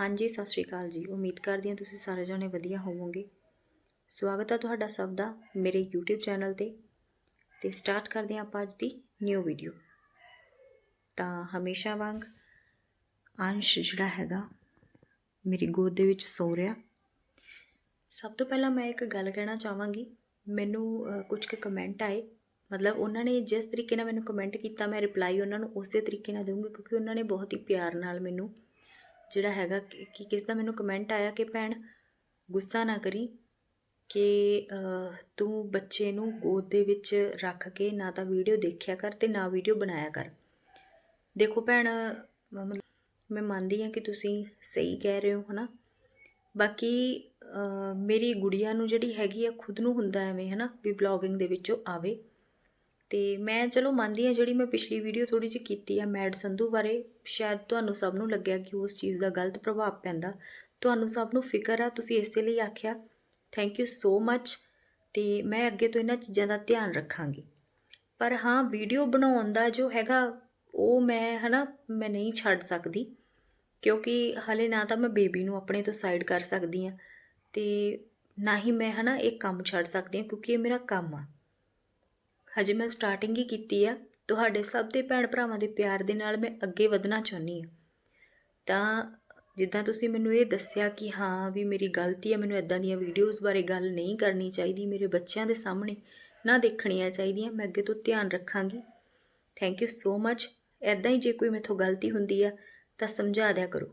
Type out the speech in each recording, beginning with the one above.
ਹਾਂਜੀ ਸਤਿ ਸ਼੍ਰੀ ਅਕਾਲ ਜੀ। ਉਮੀਦ ਕਰਦੀ ਹਾਂ ਤੁਸੀਂ ਸਾਰੇ ਜਣੇ ਵਧੀਆ ਹੋਵੋਗੇ। ਸਵਾਗਤ ਹੈ ਤੁਹਾਡਾ ਸਭ ਦਾ ਮੇਰੇ YouTube ਚੈਨਲ ਤੇ। ਤੇ ਸਟਾਰਟ ਕਰਦੇ ਹਾਂ ਆਪਾਂ ਅੱਜ ਦੀ ਨਿਊ ਵੀਡੀਓ ਤਾਂ ਹਮੇਸ਼ਾ ਵਾਂਗ ਅੰਸ਼ ਜਿਹੜਾ ਹੈਗਾ ਮੇਰੀ ਗੋਦ ਦੇ ਵਿੱਚ ਸੋ ਰਿਹਾ। ਸਭ ਤੋਂ ਪਹਿਲਾਂ ਮੈਂ ਇੱਕ ਗੱਲ ਕਹਿਣਾ ਚਾਹਾਂਗੀ। ਮੈਨੂੰ ਅ, ਕੁਝ ਕੁ ਕਮੈਂਟ ਆਏ। ਮਤਲਬ ਉਹਨਾਂ ਨੇ ਜਿਸ ਤਰੀਕੇ ਨਾਲ ਮੈਨੂੰ ਕਮੈਂਟ ਕੀਤਾ ਮੈਂ ਰਿਪਲਾਈ ਉਹਨਾਂ ਨੂੰ ਉਸੇ ਤਰੀਕੇ ਨਾਲ ਦਊਂਗੀ ਕਿਉਂਕਿ ਉਹਨਾਂ ਨੇ ਬਹੁਤ ਹੀ ਪਿਆਰ ਨਾਲ ਮੈਨੂੰ ਜਿਹੜਾ ਹੈਗਾ ਕਿ ਕਿਸ ਦਾ ਮੈਨੂੰ ਕਮੈਂਟ ਆਇਆ ਕਿ ਭੈਣ ਗੁੱਸਾ ਨਾ ਕਰੀ ਕਿ ਤੂੰ ਬੱਚੇ ਨੂੰ ਗੋਦ ਦੇ ਵਿੱਚ ਰੱਖ ਕੇ ਨਾ ਤਾਂ ਵੀਡੀਓ ਦੇਖਿਆ ਕਰ ਤੇ ਨਾ ਵੀਡੀਓ ਬਣਾਇਆ ਕਰ। ਦੇਖੋ ਭੈਣ ਮੈਂ ਮੰਨਦੀ ਹਾਂ ਕਿ ਤੁਸੀਂ ਸਹੀ ਕਹਿ ਰਹੇ ਹੋ, ਹਨਾ? ਬਾਕੀ ਮੇਰੀ ਗੁੜੀਆ ਨੂੰ ਜਿਹੜੀ ਹੈਗੀ ਆ ਖੁਦ ਨੂੰ ਹੁੰਦਾ ਐਵੇਂ, ਹਨਾ? ਵੀ ਬਲੌਗਿੰਗ ਦੇ ਵਿੱਚੋਂ ਆਵੇ। ਤੇ ਮੈਂ ਚਲੋ ਮੰਨਦੀ ਹਾਂ ਜਿਹੜੀ ਮੈਂ ਪਿਛਲੀ ਵੀਡੀਓ ਥੋੜੀ ਜਿਹੀ ਕੀਤੀ ਆ ਮੈਡ ਸੰਧੂ ਬਾਰੇ, ਸ਼ਾਇਦ ਤੁਹਾਨੂੰ ਸਭ ਨੂੰ ਲੱਗਿਆ ਕਿ ਉਸ ਚੀਜ਼ ਦਾ ਗਲਤ ਪ੍ਰਭਾਵ ਪੈਂਦਾ। ਤੁਹਾਨੂੰ ਸਭ ਨੂੰ ਫਿਕਰ ਆ, ਤੁਸੀਂ ਇਸੇ ਲਈ ਆਖਿਆ। ਥੈਂਕ ਯੂ ਸੋ ਮੱਚ ਤੇ ਮੈਂ ਅੱਗੇ ਤੋਂ ਇਹਨਾਂ ਚੀਜ਼ਾਂ ਦਾ ਧਿਆਨ ਰੱਖਾਂਗੀ। ਪਰ ਹਾਂ ਵੀਡੀਓ ਬਣਾਉਣ ਦਾ ਜੋ ਹੈਗਾ, ਉਹ ਮੈਂ ਹਨਾ, ਮੈਂ ਨਹੀਂ ਛੱਡ ਸਕਦੀ। ਕਿਉਂਕਿ ਹਲੇ ਨਾ ਤਾਂ ਮੈਂ ਬੇਬੀ ਨੂੰ ਆਪਣੇ ਤੋਂ ਸਾਈਡ ਕਰ ਸਕਦੀ ਹਾਂ ਤੇ ਨਾ ਹੀ ਮੈਂ ਹਨਾ, ਇਹ ਕੰਮ ਛੱਡ ਸਕਦੀ ਹਾਂ ਕਿਉਂਕਿ ਇਹ ਮੇਰਾ ਕੰਮ ਆ। ਹਜੇ ਮੈਂ ਸਟਾਰਟਿੰਗ ਹੀ ਕੀਤੀ ਆ। ਤੁਹਾਡੇ ਸਭ ਦੇ ਭੈਣ ਭਰਾਵਾਂ ਦੇ ਪਿਆਰ ਦੇ ਨਾਲ ਮੈਂ ਅੱਗੇ ਵਧਣਾ ਚਾਹੁੰਦੀ ਆ। ਤਾਂ ਜਿੱਦਾਂ ਤੁਸੀਂ ਮੈਨੂੰ ਇਹ ਦੱਸਿਆ ਕਿ ਹਾਂ ਵੀ ਮੇਰੀ ਗਲਤੀ ਹੈ ਮੈਨੂੰ ਇਦਾਂ ਦੀਆਂ ਵੀਡੀਓਜ਼ ਬਾਰੇ ਗੱਲ ਨਹੀਂ ਕਰਨੀ ਚਾਹੀਦੀ, ਮੇਰੇ ਬੱਚਿਆਂ ਦੇ ਸਾਹਮਣੇ ਨਾ ਦੇਖਣੀਆਂ ਚਾਹੀਦੀਆਂ, ਮੈਂ ਅੱਗੇ ਤੋਂ ਧਿਆਨ ਰੱਖਾਂਗੀ। ਥੈਂਕ ਯੂ ਸੋ ਮੱਚ ਐਦਾਂ ਹੀ ਜੇ ਕੋਈ ਮੇਥੋਂ ਗਲਤੀ ਹੁੰਦੀ ਆ, ਤਾਂ ਸਮਝਾ ਦਿਆ ਕਰੋ।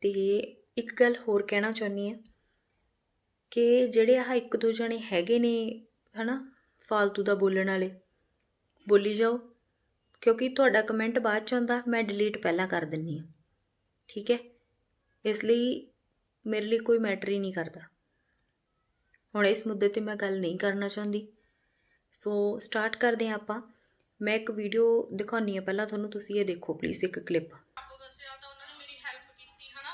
ਤੇ ਇੱਕ ਗੱਲ ਹੋਰ ਕਹਿਣਾ ਚਾਹੁੰਦੀ ਆ ਕਿ ਜਿਹੜੇ ਆਹ ਇੱਕ ਦੋ ਜਣੇ ਹੈਗੇ ਨੇ, ਹਨਾ ਫਾਲਤੂ ਦਾ ਬੋਲਣ ਵਾਲੇ। ਬੋਲੀ ਜਾਓ ਕਿਉਂਕਿ ਤੁਹਾਡਾ ਕਮੈਂਟ ਬਾਅਦ ਚ ਆਉਂਦਾ ਮੈਂ ਡਿਲੀਟ ਪਹਿਲਾਂ ਕਰ ਦਿੰਨੀ ਆ। ਠੀਕ ਹੈ? ਇਸ ਲਈ ਮੇਰੇ ਲਈ ਕੋਈ ਮੈਟਰ ਹੀ ਨਹੀਂ ਕਰਦਾ। ਹੁਣ ਇਸ ਮੁੱਦੇ ਤੇ ਮੈਂ ਗੱਲ ਨਹੀਂ ਕਰਨਾ ਚਾਹੁੰਦੀ। ਸੋ ਸਟਾਰਟ ਕਰਦੇ ਹਾਂ ਆਪਾਂ। ਮੈਂ ਇੱਕ ਵੀਡੀਓ ਦਿਖਾਉਣੀ ਆ ਪਹਿਲਾਂ ਤੁਹਾਨੂੰ ਤੁਸੀਂ ਇਹ ਦੇਖੋ ਪਲੀਜ਼ ਇੱਕ ਕਲਿੱਪ ਰੱਬ ਵਸਿਆ ਤਾਂ ਉਹਨਾਂ ਨੇ ਮੇਰੀ ਹੈਲਪ ਕੀਤੀ ਹਨਾ?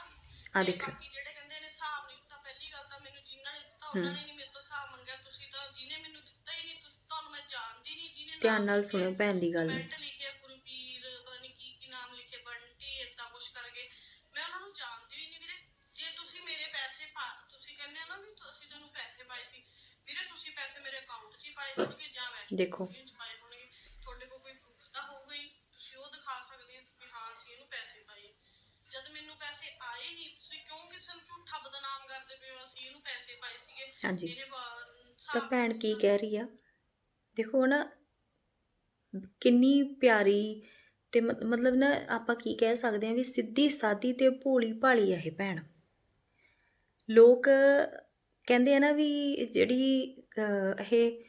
ਆ ਤੇ ਦੇਖੋ ਜਿਹੜੇ ਕਹਿੰਦੇ ਨੇ ਹਿਸਾਬ ਨਹੀਂ ਦਿੱਤਾ ਪਹਿਲੀ ਗੱਲ ਤਾਂ ਮੈਨੂੰ ਜਿਨ੍ਹਾਂ ਨੇ ਦਿੱਤਾ ਉਹਨਾਂ ਨੇ ਨਹੀਂ ਮੇਰੇ ਤੋਂ ਹਿਸਾਬ ਮੰਗਿਆ ਤੁਸੀਂ ਤਾਂ ਜਿਹਨੇ ਮੈਨੂੰ ਦਿੱਤਾ ਹੀ ਨਹੀਂ ਤੁਸੀਂ ਤੁਹਾਨੂੰ ਮੈਂ ਜਾਣਦੀ ਨਹੀਂ ਜਿਹਨੇ ਧਿਆਨ ਨਾਲ ਸੁਣਿਓ ਭੈਣ ਦੀ ਗੱਲ ਨੂੰ। ਕਮੈਂਟ ਲਿਖੇ ਗੁਰਪੀਰ ਪਤਾ ਨਹੀਂ ਕੀ ਕੀ ਨਾਮ ਲਿਖੇ ਬੰਟੀ ਏਦਾਂ ਕੁਛ ਕਰਕੇ। ਮੈਂ ਉਹਨਾਂ ਨੂੰ ਜਾਣਦੀ ਹੀ ਨਹੀਂ ਵੀਰੇ। ਜੇ ਤੁਸੀਂ ਮੇਰੇ ਪੈਸੇ ਪਾ ਤੁਸੀਂ ਕਹਿੰਦੇ ਹੋ ਨਾ ਵੀ ਅਸੀਂ ਤੈਨੂੰ ਪੈਸੇ ਪਾਏ ਸੀ। ਵੀਰੇ ਤੁਸੀਂ ਪੈਸੇ ਮੇਰੇ ਅਕਾਊਂਟ 'ਚ ਹੀ ਪਾਏ ਹੋਣਗੇ ਜਾਂ ਮੈਂ ਦੇਖੋ। ਵਿੱਚ ਪਾਏ ਹੋਣਗੇ। ਤੁਹਾਡੇ ਕੋਲ ਕੋਈ ਪ੍ਰੂਫ ਤਾਂ ਹੋਊਗਾ ਹੀ। ਤੁਸੀਂ ਉਹ ਦਿਖਾ ਸਕਦੇ ਹੋ ਵੀ ਹਾਂ ਅਸੀਂ ਇਹਨੂੰ ਪੈਸੇ ਪਾਏ। ਜਦ ਮੈਨੂੰ ਪੈਸੇ ਆਏ ਹੀ ਨਹੀਂ ਤੁਸੀਂ ਕਿਉਂ ਕਿਸੇ ਨੂੰ ਝੂਠਾ ਬਦਨਾਮ ਕਰਦੇ ਪਏ ਹੋ? ਅਸੀਂ ਇਹਨੂੰ ਪੈਸੇ ਪਾਏ ਸੀਗੇ। ਹਾਂਜੀ। ਮੇਰੇ ਬਾ- ਤਾਂ ਭੈਣ ਕੀ ਕਹਿ ਰਹੀ ਆ? ਦੇਖੋ ਨਾ ਕਿੰਨੀ ਪਿਆਰੀ ਤੇ ਮਤਲਬ ਨਾ ਆਪਾਂ ਕੀ ਕਹਿ ਸਕਦੇ ਹਾਂ ਵੀ ਸਿੱਧੀ ਸਾਦੀ ਤੇ ਭੋਲੀ ਭਾਲੀ ਆ ਇਹ ਭੈਣ। ਲੋਕ ਕਹਿੰਦੇ ਆ ਨਾ ਵੀ ਜਿਹੜੀ ਇਹ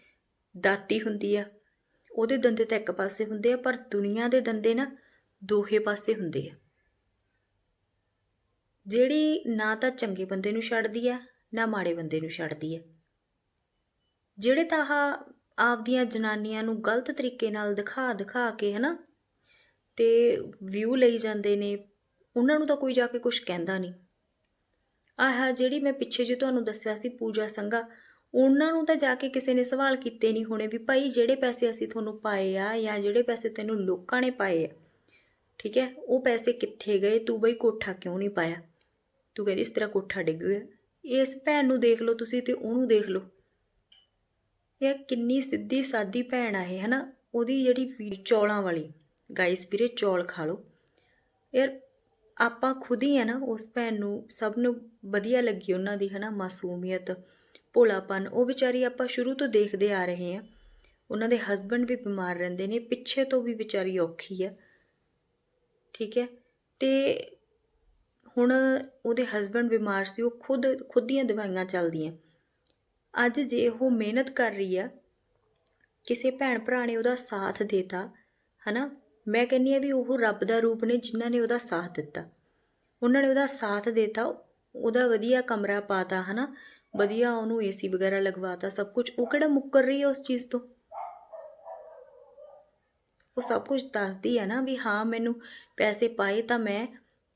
ਦਾਤੀ ਹੁੰਦੀ ਆ, ਉਹਦੇ ਦੰਦੇ ਤਾਂ ਇੱਕ ਪਾਸੇ ਹੁੰਦੇ ਆ, ਪਰ ਦੁਨੀਆ ਦੇ ਦੰਦੇ ਨਾ ਦੋਹੇ ਪਾਸੇ ਹੁੰਦੇ ਆ। ਜਿਹੜੀ ਨਾ ਤਾਂ ਚੰਗੇ ਬੰਦੇ ਨੂੰ ਛੱਡਦੀ ਆ, ਨਾ ਮਾੜੇ ਬੰਦੇ ਨੂੰ ਛੱਡਦੀ ਆ। ਜਿਹੜੇ ਤਾਂ ਆਹ ਆਪਦੀਆਂ ਜਨਾਨੀਆਂ ਨੂੰ ਗਲਤ ਤਰੀਕੇ ਨਾਲ ਦਿਖਾ ਦਿਖਾ ਕੇ, ਹਨਾ? ਤੇ ਵਿਊ ਲਈ ਜਾਂਦੇ ਨੇ। ਉਹਨਾਂ ਨੂੰ ਤਾਂ ਕੋਈ ਜਾ ਕੇ ਕੁਝ ਕਹਿੰਦਾ ਨਹੀਂ। ਆਹ ਜਿਹੜੀ ਮੈਂ ਪਿੱਛੇ ਜੇ ਤੁਹਾਨੂੰ ਦੱਸਿਆ ਸੀ ਪੂਜਾ ਸੰਘਾ, ਉਹਨਾਂ ਨੂੰ ਤਾਂ ਜਾ ਕੇ ਕਿਸੇ ਨੇ ਸਵਾਲ ਕੀਤੇ ਨਹੀਂ ਹੋਣੇ ਵੀ ਭਾਈ ਜਿਹੜੇ ਪੈਸੇ ਅਸੀਂ ਤੁਹਾਨੂੰ ਪਾਏ ਆ ਜਾਂ ਜਿਹੜੇ ਪੈਸੇ ਤੈਨੂੰ ਲੋਕਾਂ ਨੇ ਪਾਏ ਆ, ਠੀਕ ਹੈ? ਉਹ ਪੈਸੇ ਕਿੱਥੇ ਗਏ? ਤੂੰ ਬਈ ਕੋਠਾ ਕਿਉਂ ਨਹੀਂ ਪਾਇਆ? ਤੂੰ ਕਹਿੰਦੀ ਇਸ ਤਰ੍ਹਾਂ ਕੋਠਾ ਡਿੱਗ ਗਿਆ। ਇਸ ਭੈਣ ਨੂੰ ਦੇਖ ਲਓ ਤੁਸੀਂ ਤੇ ਉਹਨੂੰ ਦੇਖ ਲਓ। ਇਹ ਕਿੰਨੀ ਸਿੱਧੀ ਸਾਦੀ ਭੈਣ ਆ ਇਹ, ਹਨਾ? ਉਹਦੀ ਜਿਹੜੀ ਵੀ- ਚੌਲਾਂ ਵਾਲੀ। ਗਾਇਸ ਵੀਰੇ, ਚੌਲ ਖਾ ਲਓ। ਯਾਰ, ਆਪਾਂ ਖੁਦ ਹੀ ਹੈ ਨਾ, ਉਸ ਭੈਣ ਨੂੰ ਸਭ ਨੂੰ ਵਧੀਆ ਲੱਗੀ ਉਹਨਾਂ ਦੀ, ਹਨਾ? ਮਾਸੂਮੀਅਤ, ਭੋਲਾਪਨ, ਉਹ ਵਿਚਾਰੀ ਆਪਾਂ ਸ਼ੁਰੂ ਤੋਂ ਦੇਖਦੇ ਆ ਰਹੇ ਹਾਂ ਉਹਨਾਂ ਦੇ ਹਸਬੰਡ ਵੀ ਬਿਮਾਰ ਰਹਿੰਦੇ ਨੇ, ਪਿੱਛੇ ਤੋਂ ਵੀ ਵਿਚਾਰੀ ਔਖੀ ਹੈ ਠੀਕ ਹੈ? ਤੇ ਹੁਣ ਉਹਦੇ ਹਸਬੰਡ ਬਿਮਾਰ ਸੀ, ਉਹ ਖੁਦ ਖੁਦ ਦੀਆਂ ਦਵਾਈਆਂ ਚੱਲਦੀਆਂ। ਅੱਜ ਜੇ ਉਹ ਮਿਹਨਤ ਕਰ ਰਹੀ ਆ, ਕਿਸੇ ਭੈਣ ਭਰਾ ਨੇ ਉਹਦਾ ਸਾਥ ਦੇਤਾ, ਹਨਾ? ਮੈਂ ਕਹਿੰਨੀ ਆ ਵੀ ਉਹ ਰੱਬ ਦਾ ਰੂਪ ਨੇ ਜਿਨ੍ਹਾਂ ਨੇ ਉਹਦਾ ਸਾਥ ਦਿੱਤਾ। ਉਹਨਾਂ ਨੇ ਉਹਦਾ ਸਾਥ ਦੇਤਾ, ਉਹਦਾ ਵਧੀਆ ਕਮਰਾ ਪਾਤਾ, ਹਨਾ? ਵਧੀਆ ਉਹਨੂੰ ਏਸੀ ਵਗੈਰਾ ਲਗਵਾਤਾ, ਸਭ ਕੁਝ। ਉਹ ਕਿਹੜਾ ਮੁੱਕਰ ਰਹੀ ਹੈ ਉਸ ਚੀਜ਼ ਤੋਂ? ਉਹ ਸਭ ਕੁਝ ਦੱਸਦੀ ਹੈ ਨਾ ਵੀ ਹਾਂ, ਮੈਨੂੰ ਪੈਸੇ ਪਾਏ ਤਾਂ ਮੈਂ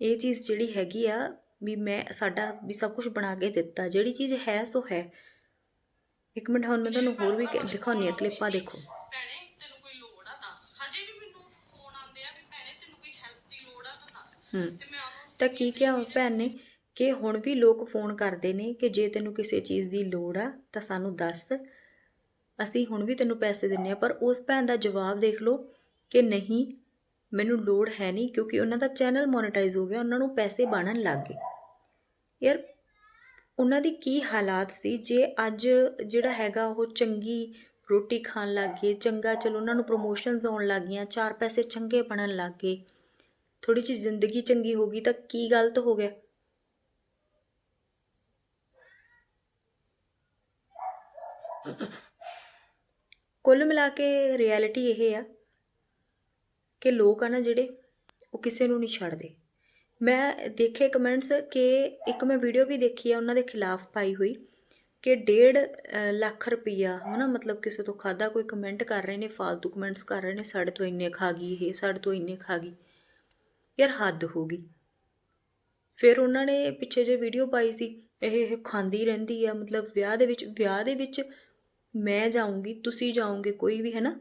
ਇਹ ਚੀਜ਼ ਜਿਹੜੀ ਹੈਗੀ ਆ ਵੀ ਮੈਂ ਸਾਡਾ ਵੀ ਸਭ ਕੁਝ ਬਣਾ ਕੇ ਦਿੱਤਾ। ਜਿਹੜੀ ਚੀਜ਼ ਹੈ, ਸੋ ਹੈ। ਇੱਕ ਮਿੰਟ ਹੁਣ ਮੈਂ ਤੁਹਾਨੂੰ ਹੋਰ ਵੀ ਦਿਖਾਉਂਦੀ ਆ ਕਲਿੱਪਾਂ ਦੇਖੋ। ਭੈਣੇ ਤੈਨੂੰ ਕੋਈ ਲੋੜ ਆ ਦੱਸ। ਹਜੇ ਵੀ ਮੈਨੂੰ ਫੋਨ ਆਉਂਦੇ ਆ ਵੀ ਭੈਣੇ ਤੈਨੂੰ ਕੋਈ ਹੈਲਪ ਦੀ ਲੋੜ ਆ ਤਾਂ ਦੱਸ। ਹੂੰ। ਤੇ ਮੈਂ ਉਹਨੂੰ ਤਾਂ ਕੀ ਕਿਹਾ ਭੈਣ ਨੇ? ਕਿ ਹੁਣ ਵੀ ਲੋਕ ਫੋਨ ਕਰਦੇ ਨੇ ਕਿ ਜੇ ਤੈਨੂੰ ਕਿਸੇ ਚੀਜ਼ ਦੀ ਲੋੜ ਆ ਤਾਂ ਸਾਨੂੰ ਦੱਸ। ਅਸੀਂ ਹੁਣ ਵੀ ਤੈਨੂੰ ਪੈਸੇ ਦਿੰਨੇ ਆ ਪਰ ਉਸ ਭੈਣ ਦਾ ਜਵਾਬ ਦੇਖ ਲਓ ਕਿ ਨਹੀਂ ਮੈਨੂੰ ਲੋੜ ਹੈ ਨਹੀਂ ਕਿਉਂਕਿ ਉਹਨਾਂ ਦਾ ਚੈਨਲ ਮੋਨੇਟਾਈਜ਼ ਹੋ ਗਿਆ ਉਹਨਾਂ ਨੂੰ ਪੈਸੇ ਬਣਨ ਲੱਗ ਗਏ। ਯਾਰ ਉਹਨਾਂ ਦੀ ਕੀ ਹਾਲਾਤ ਸੀ? ਜੇ ਅੱਜ ਜਿਹੜਾ ਹੈਗਾ ਉਹ ਚੰਗੀ ਰੋਟੀ ਖਾਣ ਲੱਗ ਗਏ, ਚੰਗਾ ਚਲੋ ਉਹਨਾਂ ਨੂੰ ਪ੍ਰੋਮੋਸ਼ਨਸ ਆਉਣ ਲੱਗ ਗਈਆਂ, ਚਾਰ ਪੈਸੇ ਚੰਗੇ ਬਣਨ ਲੱਗ ਗਏ ਥੋੜੀ ਜਿਹੀ ਜ਼ਿੰਦਗੀ ਚੰਗੀ ਹੋ ਗਈ ਤਾਂ ਕੀ ਗਲਤ ਹੋ ਗਿਆ? ਕੁੱਲ ਮਿਲਾ ਕੇ ਰਿਐਲਿਟੀ ਇਹ ਆ ਕਿ ਲੋਕ ਆ ਨਾ ਜਿਹੜੇ, ਉਹ ਕਿਸੇ ਨੂੰ ਨਹੀਂ ਛੱਡਦੇ। ਮੈਂ ਦੇਖੇ ਕਮੈਂਟਸ ਕਿ ਇੱਕ ਮੈਂ ਵੀਡੀਓ ਵੀ ਦੇਖੀ ਆ, ਉਹਨਾਂ ਦੇ ਖਿਲਾਫ ਪਾਈ ਹੋਈ ਕਿ 1.5 ਲੱਖ ਰੁਪਈਆ, ਹਨਾ, ਮਤਲਬ ਕਿਸੇ ਤੋਂ ਖਾਦਾ ਕੋਈ ਕਮੈਂਟ ਕਰ ਰਹੇ ਨੇ ਫालतू ਕਮੈਂਟਸ ਕਰ ਰਹੇ ਨੇ, ਸਾਡੇ ਤੋਂ ਇੰਨੇ ਖਾ ਗਈ ਇਹ, ਸਾਡੇ ਤੋਂ ਇੰਨੇ ਖਾ ਗਈ। ਯਾਰ ਹੱਦ ਹੋ ਗਈ। ਫਿਰ ਉਹਨਾਂ ਨੇ ਪਿੱਛੇ ਜੇ ਵੀਡੀਓ ਪਾਈ ਸੀ, ਇਹ ਇਹ ਖਾਂਦੀ ਰਹਿੰਦੀ ਆ, ਮਤਲਬ ਵਿਆਹ ਦੇ ਵਿੱਚ, ਵਿਆਹ ਦੇ ਵਿੱਚ ਮੈਂ ਜਾਊਂਗੀ, ਤੁਸੀਂ ਜਾਓਗੇ, ਕੋਈ ਵੀ ਹੈ ਨਾ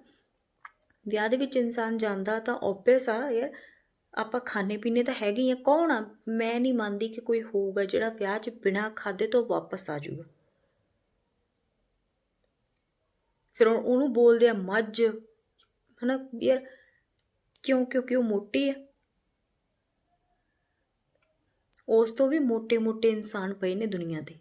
ਵਿਆਹ ਦੇ ਵਿੱਚ ਇਨਸਾਨ ਜਾਂਦਾ ਤਾਂ ਓਬਵੀਅਸ ਆ, ਯਾਰ ਆਪਾਂ ਖਾਣੇ ਪੀਣੇ ਤਾਂ ਹੈਗੇ ਹੀ ਆ, ਕੌਣ ਆ? ਮੈਂ ਨਹੀਂ ਮੰਨਦੀ ਕਿ ਕੋਈ ਹੋਊਗਾ ਜਿਹੜਾ ਵਿਆਹ 'ਚ ਬਿਨਾਂ ਖਾਦੇ ਤੋਂ ਵਾਪਸ ਆ ਜਾਊਗਾ। ਫਿਰ ਉਹਨੂੰ ਬੋਲਦੇ ਆ, ਮੱਝ। ਹਨਾ, ਯਾਰ ਕਿਉਂ ਕਿਉਂਕਿ ਉਹ ਮੋਟੀ ਆ? ਉਸ ਤੋਂ ਵੀ ਮੋٹے-ਮੋٹے ਇਨਸਾਨ ਪਏ ਨੇ ਦੁਨੀਆ ਤੇ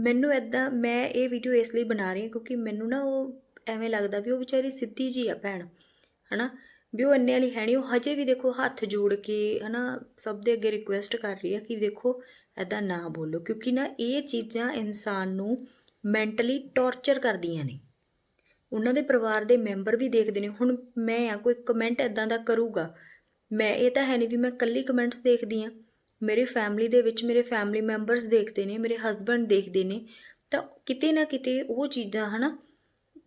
ਮੈਨੂੰ ਐਦਾਂ ਮੈਂ ਇਹ ਵੀਡੀਓ ਇਸ ਲਈ ਬਣਾ ਰਹੀ ਹਾਂ ਕਿਉਂਕਿ ਮੈਨੂੰ ਨਾ ਉਹ ਐਵੇਂ ਲੱਗਦਾ ਵੀ ਉਹ ਵਿਚਾਰੀ ਸਿੱਧੀ ਜੀ ਆ ਭੈਣ, ਹਨਾ? ਵੀ ਉਹ ਇੰਨੇ ਵਾਲੀ ਹੈ ਨਹੀਂ ਉਹ ਹਜੇ ਵੀ ਦੇਖੋ ਹੱਥ ਜੋੜ ਕੇ ਹਨਾ ਸਭ ਦੇ ਅੱਗੇ ਰਿਕੁਐਸਟ ਕਰ ਰਹੀ ਹੈ ਕਿ ਦੇਖੋ ਐਦਾਂ ਨਾ ਬੋਲੋ, ਕਿਉਂਕਿ ਨਾ ਇਹ ਚੀਜ਼ਾਂ ਇਨਸਾਨ ਨੂੰ ਮੈਂਟਲੀ ਟੌਰਚਰ ਕਰਦੀਆਂ ਨੇ। ਉਹਨਾਂ ਦੇ ਪਰਿਵਾਰ ਦੇ ਮੈਂਬਰ ਵੀ ਦੇਖਦੇ ਨੇ, ਹੁਣ ਮੈਂ ਆ, ਕੋਈ ਕਮੈਂਟ ਐਦਾਂ ਦਾ ਕਰੂਗਾ, ਮੈਂ, ਇਹ ਤਾਂ ਹੈ ਨਹੀਂ ਵੀ ਮੈਂ ਕੱਲੀ ਕਮੈਂਟਸ ਦੇਖਦੀ ਆ। ਮੇਰੀ ਫੈਮਿਲੀ ਦੇ ਵਿੱਚ ਮੇਰੇ ਫੈਮਿਲੀ ਮੈਂਬਰਸ ਦੇਖਦੇ ਨੇ, ਮੇਰੇ ਹਸਬੰਡ ਦੇਖਦੇ ਨੇ, ਤਾਂ ਕਿਤੇ ਨਾ ਕਿਤੇ ਉਹ ਚੀਜ਼ਾਂ ਹਨਾ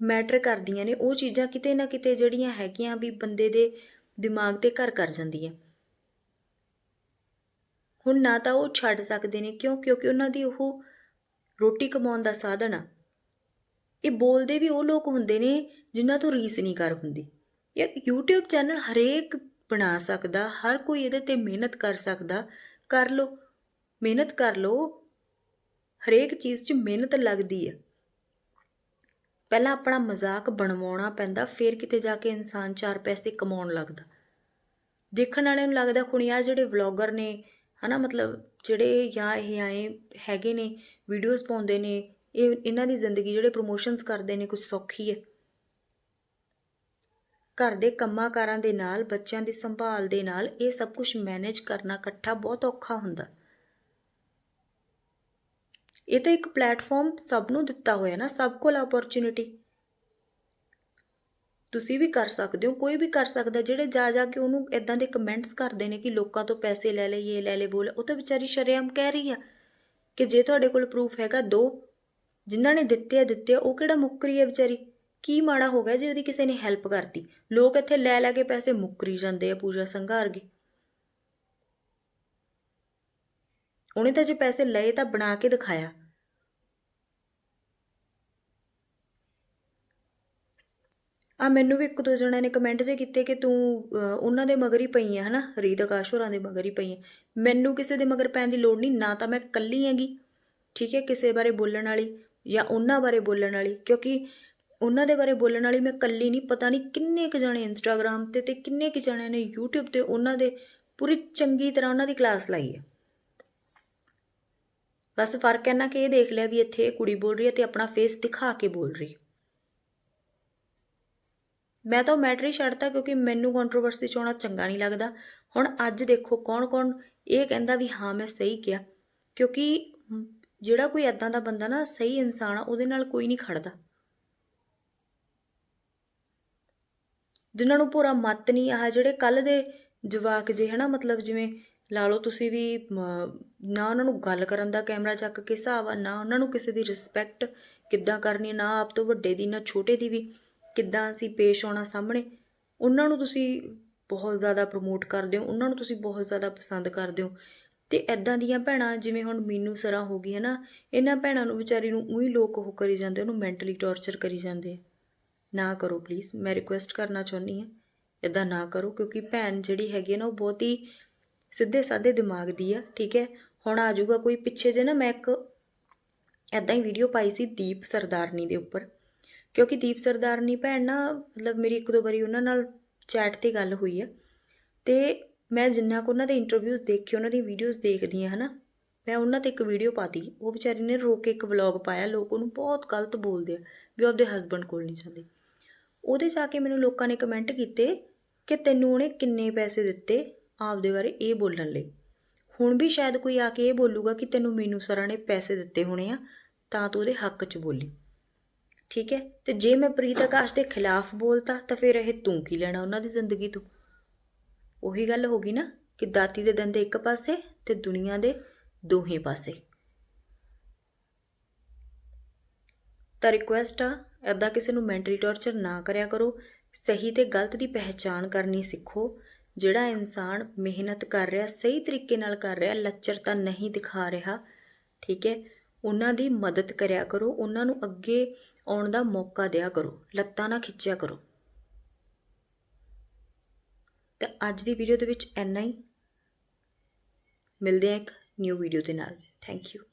ਮੈਟਰ ਕਰਦੀਆਂ ਨੇ, ਉਹ ਚੀਜ਼ਾਂ ਕਿਤੇ ਨਾ ਕਿਤੇ ਜਿਹੜੀਆਂ ਹੈਗੀਆਂ ਵੀ ਬੰਦੇ ਦੇ ਦਿਮਾਗ ਤੇ ਘਰ ਕਰ ਜਾਂਦੀਆਂ। ਹੁਣ ਨਾ ਤਾਂ ਉਹ ਛੱਡ ਸਕਦੇ ਨੇ, ਕਿਉਂ? ਕਿਉਂਕਿ ਉਹਨਾਂ ਦੀ ਉਹ ਰੋਟੀ ਕਮਾਉਣ ਦਾ ਸਾਧਨ ਆ। ਇਹ ਬੋਲਦੇ ਵੀ ਉਹ ਲੋਕ ਹੁੰਦੇ ਨੇ ਜਿਨ੍ਹਾਂ ਤੋਂ ਰੀਸ ਨਹੀਂ ਕਰ ਹੁੰਦੀ। ਯਾਰ, YouTube ਚੈਨਲ ਹਰੇਕ ਬਣਾ ਸਕਦਾ, ਹਰ ਕੋਈ ਇਹਦੇ ਤੇ ਮਿਹਨਤ ਕਰ ਸਕਦਾ। ਕਰ ਲੋ ਮਿਹਨਤ ਕਰ ਲੋ ਹਰੇਕ ਚੀਜ਼ 'ਚ ਮਿਹਨਤ ਲੱਗਦੀ ਹੈ ਪਹਿਲਾਂ ਆਪਣਾ ਮਜ਼ਾਕ ਬਣਵਾਉਣਾ ਪੈਂਦਾ, ਫਿਰ ਕਿਤੇ ਜਾ ਕੇ ਇਨਸਾਨ ਚਾਰ ਪੈਸੇ ਕਮਾਉਣ ਲੱਗਦਾ। ਦੇਖਣ ਵਾਲਿਆਂ ਨੂੰ ਲੱਗਦਾ ਖੁਣੀ ਆ ਜਿਹੜੇ ਵਲੌਗਰ ਨੇ, ਹਨਾ, ਮਤਲਬ ਜਿਹੜੇ ਜਾਂ ਇਹ ਆਏ ਹੈਗੇ ਨੇ, ਵੀਡੀਓਜ਼ ਪਾਉਂਦੇ ਨੇ, ਇਹ, ਇਹਨਾਂ ਦੀ ਜ਼ਿੰਦਗੀ ਜਿਹੜੇ ਪ੍ਰੋਮੋਸ਼ਨਸ ਕਰਦੇ ਨੇ ਕੁਝ ਸੌਖੀ ਹੈ। ਘਰ ਦੇ ਕੰਮਾਂ ਕਾਰਾਂ ਦੇ ਨਾਲ, ਬੱਚਿਆਂ ਦੀ ਸੰਭਾਲ ਦੇ ਨਾਲ, ਇਹ ਸਭ ਕੁਝ ਮੈਨੇਜ ਕਰਨਾ ਇਕੱਠਾ ਬਹੁਤ ਔਖਾ ਹੁੰਦਾ। ਇਹ ਤਾਂ ਇੱਕ ਪਲੇਟਫਾਰਮ ਸਭ ਨੂੰ ਦਿੱਤਾ ਹੋਇਆ ਨਾ, ਸਭ ਕੋਲ ਓਪਰਚ्युनिटी ਤੁਸੀਂ ਵੀ ਕਰ ਸਕਦੇ ਹੋ, ਕੋਈ ਵੀ ਕਰ ਸਕਦਾ, ਜਿਹੜੇ ਜਾ ਜਾ ਕੇ ਉਹਨੂੰ ਇਦਾਂ ਦੇ ਕਮੈਂਟਸ ਕਰਦੇ ਨੇ ਕਿ ਲੋਕਾਂ ਤੋਂ ਪੈਸੇ ਲੈ ਲੈ ਇਹ ਲੈ ਲੈ ਬੋਲ ਉਹ ਤਾਂ ਵਿਚਾਰੀ ਸ਼ਰਿਆਮ ਕਹਿ ਰਹੀ ਆ ਕਿ ਜੇ ਤੁਹਾਡੇ ਕੋਲ ਪ੍ਰੂਫ ਹੈਗਾ, ਦੋ। ਜਿਨ੍ਹਾਂ ਨੇ ਦਿੱਤੇ ਆ ਦਿੱਤੇ ਆ ਉਹ ਕਿਹੜਾ ਮੁੱਕਰੀ ਆ ਵਿਚਾਰੀ? ਕੀ ਮਾੜਾ ਹੋ ਗਿਆ ਜੇ ਉਹਦੀ ਕਿਸੇ ਨੇ ਹੈਲਪ ਕਰਤੀ? ਲੋਕ ਇੱਥੇ ਲੈ ਲੈ ਕੇ ਪੈਸੇ ਮੁੱਕਰੀ ਜਾਂਦੇ ਆ ਪੂਜਾ ਸੰਘਾਰ ਸੰਘਾਰਗੀ। ਉਹਨੇ ਤਾਂ ਜੇ ਪੈਸੇ ਲਏ ਤਾਂ ਬਣਾ ਕੇ ਦਿਖਾਇਆ। ਆ, ਮੈਨੂੰ ਵੀ ਇੱਕ ਦੋ ਜਣਿਆਂ ਨੇ ਕਮੈਂਟ ਜੇ ਕੀਤੇ ਕਿ ਤੂੰ ਉਹਨਾਂ ਦੇ ਮਗਰ ਹੀ ਪਈ ਹੈ ਹਨਾ? ਰੀਤ ਆਕਾਸ਼ ਹੋਰਾਂ ਦੇ ਮਗਰ ਹੀ ਪਈ ਹੈ ਮੈਨੂੰ ਕਿਸੇ ਦੇ ਮਗਰ ਪੈਣ ਦੀ ਲੋੜ ਨਹੀਂ, ਨਾ ਤਾਂ ਮੈਂ ਇਕੱਲੀ ਹੈਗੀ, ਠੀਕ ਹੈ? ਕਿਸੇ ਬਾਰੇ ਬੋਲਣ ਵਾਲੀ ਜਾਂ ਉਹਨਾਂ ਬਾਰੇ ਬੋਲਣ ਵਾਲੀ, ਕਿਉਂਕਿ ਉਹਨਾਂ ਦੇ ਬਾਰੇ ਬੋਲਣ ਵਾਲੀ ਮੈਂ ਇਕੱਲੀ ਨਹੀਂ, ਪਤਾ ਨਹੀਂ ਕਿੰਨੇ ਕੁ ਜਣੇ ਇੰਸਟਾਗ੍ਰam ਤੇ ਤੇ ਕਿੰਨੇ ਕੁ ਜਣਿਆਂ ਨੇ YouTube ਤੇ ਉਹਨਾਂ ਦੇ ਪੂਰੀ ਚੰਗੀ ਤਰ੍ਹਾਂ ਉਹਨਾਂ ਦੀ ਕਲਾਸ ਲਾਈ ਹੈ। ਬਸ ਫ਼ਰਕ ਹੈ ਨਾ ਕਿ ਇਹ ਦੇਖ ਲਿਆ ਵੀ ਇੱਥੇ ਇਹ ਕੁੜੀ ਬੋਲ ਰਹੀ ਹੈ ਤੇ ਆਪਣਾ ਫੇਸ ਦਿਖਾ ਕੇ ਬੋਲ ਰਹੀ ਹੈ। ਮੈਂ ਤਾਂ ਮੈਟਰ ਹੀ ਛੱਡਤਾ ਕਿਉਂਕਿ ਮੈਨੂੰ ਕੰਟਰੋਵਰਸੀ ਚ ਆਉਣਾ ਚੰਗਾ ਨਹੀਂ ਲੱਗਦਾ। ਹੁਣ ਅੱਜ ਦੇਖੋ ਕੌਣ-ਕੌਣ ਇਹ ਕਹਿੰਦਾ ਵੀ ਹਾਂ, ਮੈਂ ਸਹੀ ਕਿਹਾ। ਕਿਉਂਕਿ ਜਿਹੜਾ ਕੋਈ ਐਦਾਂ ਦਾ ਬੰਦਾ ਨਾ ਸਹੀ ਇਨਸਾਨ ਆ, ਉਹਦੇ ਨਾਲ ਕੋਈ ਨਹੀਂ ਖੜਦਾ। ਜਿਨ੍ਹਾਂ ਨੂੰ ਪੂਰਾ ਮਤ ਨਹੀਂ ਆਹ ਜਿਹੜੇ ਕੱਲ ਦੇ ਜਵਾਕ ਜੇ, ਹਨਾ, ਮਤਲਬ ਜਿਵੇਂ ਲਾ ਲਓ ਤੁਸੀਂ ਵੀ ਨਾ ਉਹਨਾਂ ਨੂੰ ਗੱਲ ਕਰਨ ਦਾ ਕੈਮਰਾ ਚੱਕ ਕੇ ਹਿਸਾਬ ਆ, ਨਾ ਉਹਨਾਂ ਨੂੰ ਕਿਸੇ ਦੀ ਰਿਸਪੈਕਟ ਕਿੱਦਾਂ ਕਰਨੀ, ਨਾ ਆਪ ਤੋਂ ਵੱਡੇ ਦੀ, ਨਾ ਛੋਟੇ ਦੀ ਵੀ। ਕਿੱਦਾਂ ਅਸੀਂ ਪੇਸ਼ ਆਉਣਾ ਸਾਹਮਣੇ, ਉਹਨਾਂ ਨੂੰ ਤੁਸੀਂ ਬਹੁਤ ਜ਼ਿਆਦਾ ਪ੍ਰਮੋਟ ਕਰਦੇ ਹੋ, ਉਹਨਾਂ ਨੂੰ ਤੁਸੀਂ ਬਹੁਤ ਜ਼ਿਆਦਾ ਪਸੰਦ ਕਰਦੇ ਹੋ। ਤੇ ਐਦਾਂ ਦੀਆਂ ਭੈਣਾਂ, ਜਿਵੇਂ ਹੁਣ ਮੀਨੂ ਸਰਾਂ ਹੋ ਗਈ ਹੈ ਨਾ, ਇਹਨਾਂ ਭੈਣਾਂ ਨੂੰ ਵਿਚਾਰੀ ਨੂੰ ਉਹੀ ਲੋਕ ਉਹ ਕਰੀ ਜਾਂਦੇ, ਉਹਨੂੰ ਮੈਂਟਲੀ ਟੌਰਚਰ ਕਰੀ ਜਾਂਦੇ ਆ। ਨਾ ਕਰੋ ਪਲੀਜ਼ ਮੈਂ ਰਿਕੁਐਸਟ ਕਰਨਾ ਚਾਹੁੰਦੀ ਹਾਂ ਇਦਾਂ ਨਾ ਕਰੋ, ਕਿਉਂਕਿ ਭੈਣ ਜਿਹੜੀ ਹੈਗੀ ਹੈ ਨਾ, ਉਹ ਬਹੁਤ ਹੀ ਸਿੱਧੇ ਸਾਦੇ ਦਿਮਾਗ ਦੀ ਆ, ਠੀਕ ਹੈ? ਹੁਣ ਆ ਜਾਊਗਾ ਕੋਈ ਪਿੱਛੇ ਜੇ ਨਾ, ਮੈਂ ਇੱਕ ਐਦਾਂ ਹੀ ਵੀਡੀਓ ਪਾਈ ਸੀ ਦੀਪ ਸਰਦਾਰਨੀ ਦੇ ਉੱਪਰ। ਕਿਉਂਕਿ ਦੀਪ ਸਰਦਾਰਨੀ ਭੈਣ ਨਾ, ਮਤਲਬ ਮੇਰੀ ਇੱਕ ਦੋ ਵਾਰੀ ਉਹਨਾਂ ਨਾਲ ਚੈਟ ਤੇ ਗੱਲ ਹੋਈ ਆ। ਤੇ ਮੈਂ ਜਿੰਨਾ ਕੁ ਉਹਨਾਂ ਦੇ ਇੰਟਰਵਿਊਜ਼ ਦੇਖੇ, ਉਹਨਾਂ ਦੀ ਵੀਡੀਓਜ਼ ਦੇਖਦੀ ਆ ਹਨਾ। ਮੈਂ ਉਹਨਾਂ ਤੇ ਇੱਕ ਵੀਡੀਓ ਪਾਤੀ। ਉਹ ਵਿਚਾਰੀ ਨੇ ਰੋ ਕੇ ਇੱਕ ਵਲੌਗ ਪਾਇਆ। ਲੋਕ ਉਹਨੂੰ ਬਹੁਤ ਗਲਤ ਬੋਲਦੇ ਆ ਵੀ ਉਹ ਆਪਦੇ ਹਸਬੰਡ ਕੋਲ ਨਹੀਂ ਜਾਂਦੇ। ਉਹਦੇ ਜਾ ਕੇ ਮੈਨੂੰ ਲੋਕਾਂ ਨੇ ਕਮੈਂਟ ਕੀਤੇ ਕਿ ਤੈਨੂੰ ਉਹਨੇ ਕਿੰਨੇ ਪੈਸੇ ਦਿੱਤੇ ਆਪਦੇ ਬਾਰੇ ਇਹ ਬੋਲਣ ਲਈ। ਹੁਣ ਵੀ ਸ਼ਾਇਦ ਕੋਈ ਆ ਕੇ ਇਹ ਬੋਲੂਗਾ ਕਿ ਤੈਨੂੰ ਮੈਨੂੰ ਸਰਾਂ ਨੇ ਪੈਸੇ ਦਿੱਤੇ ਹੋਣੇ ਆ, ਤਾਂ ਤੂੰ ਉਹਦੇ ਹੱਕ 'ਚ ਬੋਲੀ। ਠੀਕ ਹੈ? ਤੇ ਜੇ ਮੈਂ ਪ੍ਰੀਤ ਆਕਾਸ਼ ਦੇ ਖਿਲਾਫ ਬੋਲਤਾ, ਤਾਂ ਫਿਰ ਇਹ ਤੂੰ ਕੀ ਲੈਣਾ ਉਹਨਾਂ ਦੀ ਜ਼ਿੰਦਗੀ ਤੋਂ? ਉਹੀ ਗੱਲ ਹੋ ਗਈ ਨਾ ਕਿ ਦਾਤੀ ਦੇ ਦੰਦੇ ਇੱਕ ਪਾਸੇ ਤੇ ਦੁਨੀਆ ਦੇ ਦੋਹੇ ਪਾਸੇ। ਤਾਂ ਰਿਕੁਐਸਟ ਆ ਐਦਾਂ ਕਿਸੇ ਨੂੰ ਮੈਂਟਲੀ ਟੌਰਚਰ ਨਾ ਕਰਿਆ ਕਰੋ, ਸਹੀ ਤੇ ਗਲਤ ਦੀ ਪਹਿਚਾਣ ਕਰਨੀ ਸਿੱਖੋ। ਜਿਹੜਾ ਇਨਸਾਨ ਮਿਹਨਤ ਕਰ ਰਿਹਾ, ਸਹੀ ਤਰੀਕੇ ਨਾਲ ਕਰ ਰਿਹਾ, ਲੱਚਰਤਾ ਨਹੀਂ ਦਿਖਾ ਰਿਹਾ, ਠੀਕ ਹੈ? ਉਹਨਾਂ ਦੀ ਮਦਦ ਕਰਿਆ ਕਰੋ, ਉਹਨਾਂ ਨੂੰ ਅੱਗੇ ਆਉਣ ਦਾ ਮੌਕਾ ਦਿਆ ਕਰੋ, ਲੱਤਾਂ ਨਾ ਖਿੱਚਿਆ ਕਰੋ। ਤਾਂ ਅੱਜ ਦੀ ਵੀਡੀਓ ਦੇ ਵਿੱਚ ਇੰਨਾ ਹੀ। ਮਿਲਦੇ ਹਾਂ ਇੱਕ ਨਿਊ ਵੀਡੀਓ ਦੇ ਨਾਲ। Thank you